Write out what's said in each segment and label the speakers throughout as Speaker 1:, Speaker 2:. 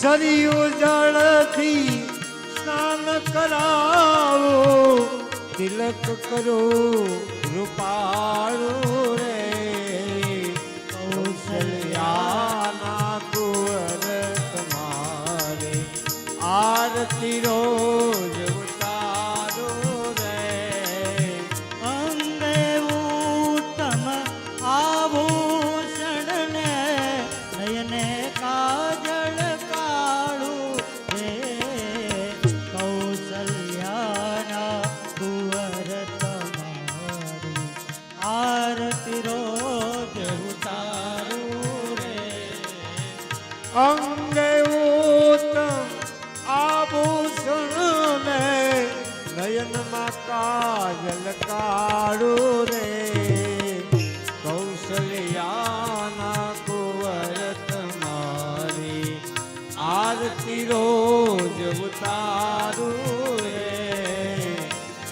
Speaker 1: સરયું જળથી સ્નાન કરાવો તિલક કરો રૂપાળું
Speaker 2: અંગે ઉત્તમ આભૂષણ ને
Speaker 1: નયનમાં કાજલ કાળું રે. કૌશલ્યાના કુંવર તમારી આરતી રોજ ઉતારું રે.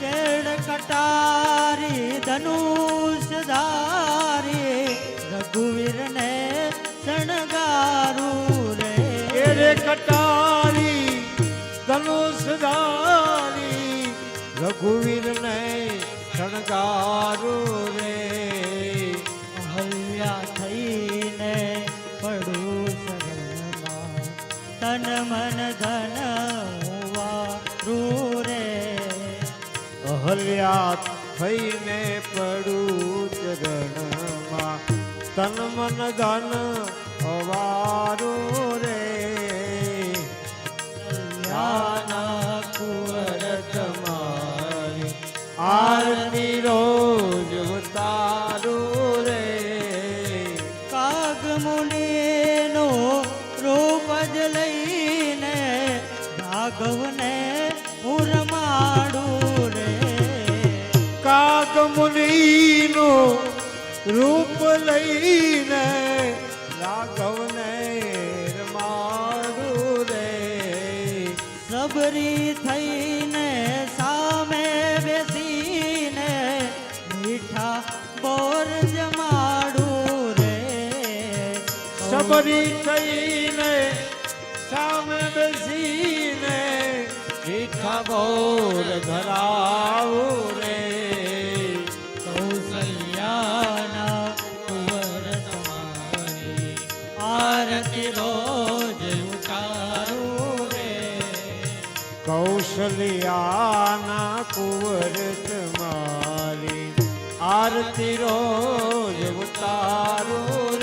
Speaker 2: ચેડ કટારી ધનુષ ધારી રઘુવીર ને શણગારું
Speaker 1: ધનુષધારી રઘુવીર ને શણગારું રે.
Speaker 2: હલ્યા થઈને પડું શરણમાં તન મન ધન વારું રે.
Speaker 1: અહલ્યા થઈને પડું ચરણમાં તન મન ધન અવારું રે.
Speaker 2: રૂપ જ લઈને રાઘવને ઉરમાડું રે.
Speaker 1: કાગ મુનિનો રૂપ લઈને રાઘવને રમાડું રે.
Speaker 2: સબરી થઈને સામે બેસીને મીઠા બોર જમાડું રે.
Speaker 1: સબરી થઈને બોર ધરાવું રે.
Speaker 2: કૌશલ્યાના કુંવર તમારી આરતી રોજ ઉતારું રે.
Speaker 1: કૌશલ્યાના કુંવર તમારી આરતી રોજ ઉતારું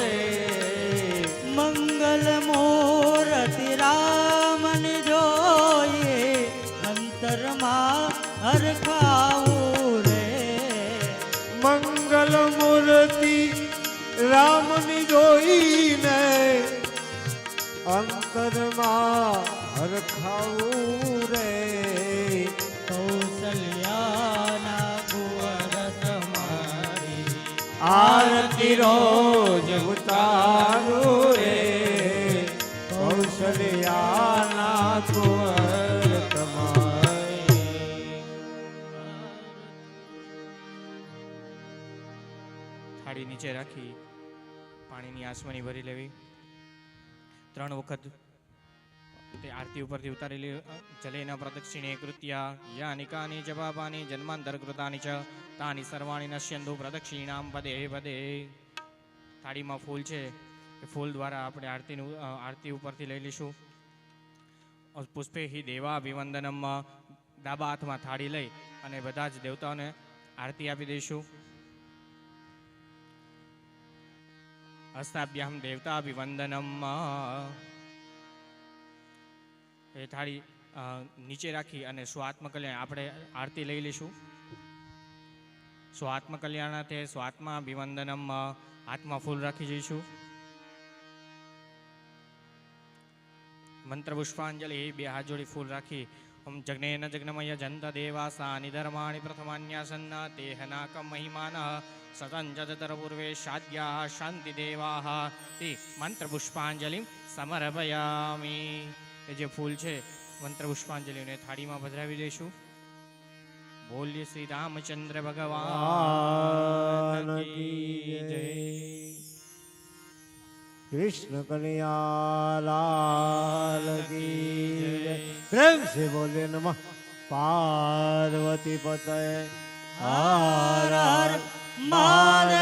Speaker 2: અંતરમાં હરખાવું રે.
Speaker 1: મંગલ મૂર્તિ રામની જોઈને અંતરમાં હરખાવું રે.
Speaker 2: કૌશલ્યાના કુંવર તમારી
Speaker 1: આરતી રોજ ઉતારું રે. કૌશલ્યાના
Speaker 3: થાળી નીચે રાખી, પાણીની આસમાની ભરી લેવી. ત્રણ વખત તે આરતી ઉપરથી ઉતારેલી લે, જલેન પ્રદક્ષિણે કૃત્યા યા નિકાની જવાબાની જન્માંતર કૃતાની ચ, તાની સર્વાણી નશ્યંતુ પ્રદક્ષિણામ પદે પદે. થાળીમાં ફૂલ છે, એ ફૂલ દ્વારા આપણે આરતીનું આરતી ઉપરથી લઈ લઈશું. પુષ્પે હિ દેવા અભિવંદનમ ડાબા હાથમાં થાળી લઈ અને બધા જ દેવતાઓને આરતી આપી દઈશું. હસ્તાભ્યામ દેવતા અભિવંદનમ એ થાળી નીચે રાખી અને સ્વાત્મકલ્યાણ, આપણે આરતી લઈ લઈશું. સ્વાત્મકલ્યાણાર્થે સ્વાત્મા અભિવંદનમ હાથમાં ફૂલ રાખી જઈશું. મંત્ર પુષ્પાંજલિ બે હાથ જોડી ફૂલ રાખી. ઓમ જગ્નેન જગ્નમય જંત દેવાસા, નિધર્માણિ પ્રથમાન્યાસન્ન તેહનાકમ મહિમાન. સતં જતરપૂર્વે શાદ્યા શાંતિદેવા તે મંત્રપુષ્પાંજલિ સમર્પયામી એ જે ફૂલ છે મંત્રપુષ્પાંજલિને થાળીમાં પધરાવી દઈશું બોલ્ય શ્રી રામચંદ્ર ભગવાન
Speaker 1: કૃષ્ણ કનૈયાલાલ કી પ્રેમ પાર્વતી પતય
Speaker 2: હર Malewa.